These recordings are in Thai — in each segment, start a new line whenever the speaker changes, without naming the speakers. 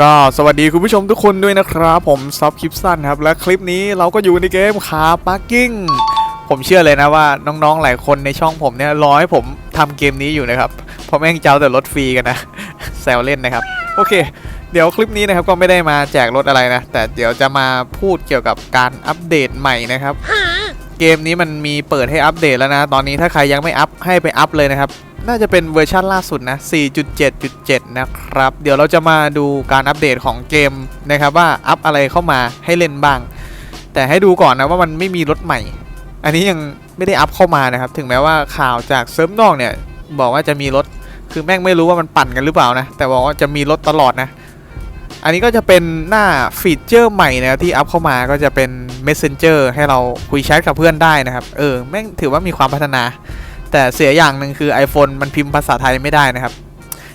ก็สวัสดีคุณผู้ชมทุกคนด้วยนะครับ ผมซับคลิปสั้นครับ และคลิปนี้เราก็อยู่ในเกมคาปาร์กิ้งผมเชื่อเลยนะว่าน้องๆหลายคนในช่องผมเนี่ยรอให้ผมทำเกมนี้อยู่นะครับเพราะแม่งเจ้าแต่รถฟรีกันนะแซวเล่นนะครับ โอเค เดี๋ยวคลิปนี้นะครับก็ไม่ได้มาแจกรถอะไรนะ แต่เดี๋ยวจะมาพูดเกี่ยวกับการอัปเดตใหม่นะครับ เกมนี้มันมีเปิดให้อัปเดตแล้วนะ ตอนนี้ถ้าใครยังไม่อัพให้ไปอัพเลยนะครับ น่าจะเป็นเวอร์ชันล่าสุดนะ 4.7.7 นะครับ เดี๋ยวเราจะมาดูการอัปเดตของเกมนะครับว่าอัพอะไรเข้ามาให้เล่นบ้าง แต่ให้ดูก่อนนะว่ามันไม่มีรถใหม่ อันนี้ยังไม่ได้อัพเข้ามานะครับ ถึงแม้ว่าข่าวจากเซิร์ฟนอกเนี่ยบอกว่าจะมีรถ คือแม่งไม่รู้ว่ามันปั่นกันหรือเปล่านะ แต่บอกว่าจะมีรถตลอดนะ อันนี้ก็จะเป็นหน้าฟีเจอร์ใหม่นะที่อัพเข้ามาก็จะเป็น Messenger ให้เราคุยแชทกับเพื่อนได้นะครับ เออ แม่งถือว่ามีความพัฒนา แต่เสียอย่างหนึ่งคือ iPhone มันพิมพ์ภาษาไทยไม่ได้นะครับ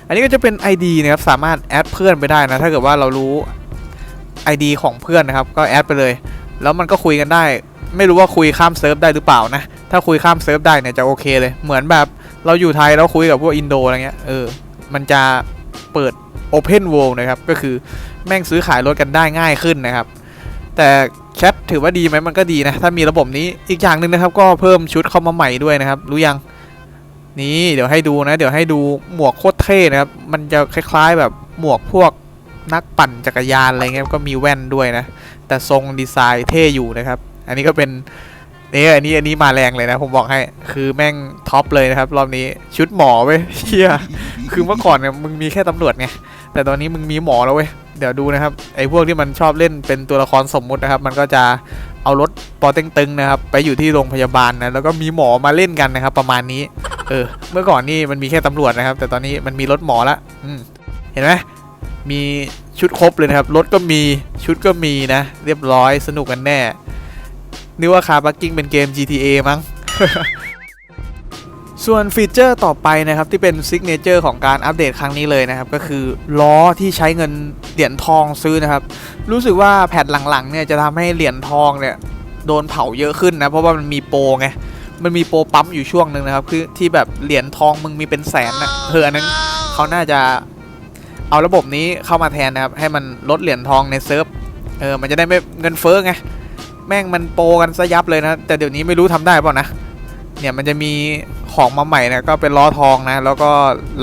อันนี้ก็จะเป็น ID นะครับ สามารถแอดเพื่อนไปได้นะ ถ้าเกิดว่าเรารู้ ID ของเพื่อนนะครับ ก็แอดไปเลย แล้วมันก็คุยกันได้ ไม่รู้ว่าคุยข้ามเซิร์ฟได้หรือเปล่านะ ถ้าคุยข้ามเซิร์ฟได้เนี่ยจะโอเคเลย เหมือนแบบเราอยู่ไทยแล้วคุยกับพวกอินโดอะไรเงี้ย เออ มันจะเปิด Open World นะครับ ก็คือแม่งซื้อขายรถกันได้ง่ายขึ้นนะครับ แต่แคทถือว่าดีไหมมันก็ดีนะ ถ้ามีระบบนี้อีกอย่างหนึ่งนะครับ ก็เพิ่มชุดเข้ามาใหม่ด้วยนะครับ รู้ยัง นี่เดี๋ยวให้ดูนะ เดี๋ยวให้ดูหมวกโคตรเท่นะครับ มันจะคล้าย ๆ แบบหมวกพวกนักปั่นจักรยานอะไรเงี้ยก็มีแว่นด้วยนะ แต่ทรงดีไซน์เท่อยู่นะครับ อันนี้ก็เป็น นี่อันนี้อันนี้มาแรงเลยนะ ผมบอกให้ คือแม่งท็อปเลยนะครับ รอบนี้ชุดหมอเว้ยเฮียคือเมื่อก่อนเนี่ยมึงมีแค่ตำรวจไงแต่ตอนนี้มึงมีหมอแล้วเว้ยเดี๋ยวดูนะครับไอ้พวกที่มันชอบเล่นเป็นตัวละครสมมุตินะครับ มันก็จะเอารถปอเต็งตึงนะครับ ไปอยู่ที่โรงพยาบาลนะแล้วก็มีหมอมาเล่นกันนะครับ ประมาณนี้ เออ เมื่อก่อนนี่มันมีแค่ตำรวจนะครับ แต่ตอนนี้มันมีรถหมอละอืมเห็นไหมมีชุดครบเลยนะครับรถก็มีชุดก็มีนะ เรียบร้อยสนุกกันแน่ นึกว่าคาร์บักกิ้งเป็นเกม GTA มั้ง ส่วนฟีเจอร์ต่อไปนะครับที่เป็นซิกเนเจอร์ของการอัปเดตครั้งนี้เลยนะครับ ก็คือล้อที่ใช้เงินเหรียญทองซื้อนะครับ รู้สึกว่าแพทหลังๆเนี่ยจะทำให้เหรียญทองเนี่ยโดนเผาเยอะขึ้นนะ เพราะว่ามันมีโปรไงมันมีโปรปั๊มอยู่ช่วงหนึ่งนะครับ คือที่แบบเหรียญทองมึงมีเป็นแสนนะเอออันนั้นเขาน่าจะเอาระบบนี้เข้ามาแทนนะครับ ให้มันลดเหรียญทองในเซิร์ฟเออมันจะได้ไม่เงินเฟ้อไง แม่งมันโปรกันซะยับเลยนะ แต่เดี๋ยวนี้ไม่รู้ทำได้เปล่านะ เนี่ยมันจะมีของมาใหม่นะก็เป็นล้อทองนะ แล้วก็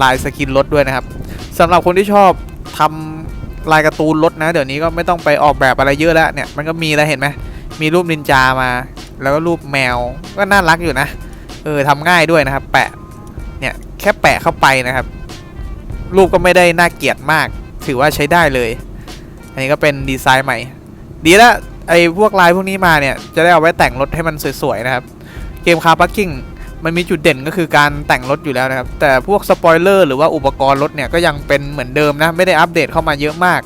ลายสกินรถด้วยนะครับสำหรับคนที่ชอบทำลายการ์ตูนรถนะ เดี๋ยวนี้ก็ไม่ต้องไปออกแบบอะไรเยอะแล้วเนี่ยมันก็มีแล้วเห็นไหมมีรูปนินจามา แล้วก็รูปแมวก็น่ารักอยู่นะเออทำง่ายด้วยนะครับ แปะเนี่ยแค่แปะเข้าไปนะครับ รูปก็ไม่ได้น่าเกลียดมาก ถือว่าใช้ได้เลย อันนี้ก็เป็นดีไซน์ใหม่ ดีแล้ว ไอ้พวกลายพวกนี้มาเนี่ย จะได้เอาไว้แต่งรถให้มันสวยๆนะครับ เกมคาร์พาร์กิ้งมันมีจุดเด่นก็คือการแต่งรถอยู่แล้วนะครับ แต่พวกสปอยเลอร์หรือว่าอุปกรณ์รถเนี่ยก็ยังเป็นเหมือนเดิมนะ ไม่ได้อัปเดตเข้ามาเยอะมาก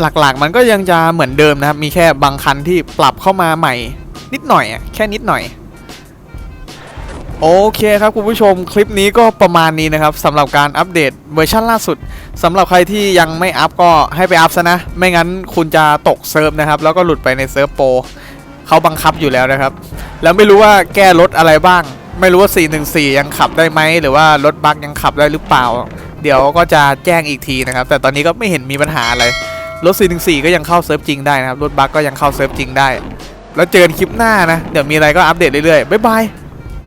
หลักๆ มันก็ยังจะเหมือนเดิมนะครับ มีแค่บางคันที่ปรับเข้ามาใหม่ นิดหน่อยแค่นิดหน่อย โอเคครับคุณผู้ชมคลิปนี้ก็ประมาณนี้นะครับสำหรับการอัปเดตเวอร์ชันล่าสุดสำหรับใครที่ยังไม่อัพก็ให้ไปอัพซะนะ ไม่งั้นคุณจะตกเซิร์ฟนะครับ แล้วก็หลุดไปในเซิร์ฟโปรเขาบังคับอยู่แล้วนะครับ แล้วไม่รู้ว่าแก้รถอะไรบ้าง ไม่รู้ว่า 414 ยังขับได้ไหม หรือว่ารถบักยังขับได้หรือเปล่า เดี๋ยวก็จะแจ้งอีกทีนะครับ แต่ตอนนี้ก็ไม่เห็นมีปัญหาอะไรรถ 414 ก็ยังเข้าเซิร์ฟจริงได้นะครับรถบักก็ยังเข้าเซิร์ฟจริงได้ แล้วเจอกันคลิปหน้านะเดี๋ยวมีอะไรก็อัปเดตเรื่อยๆบ๊ายบาย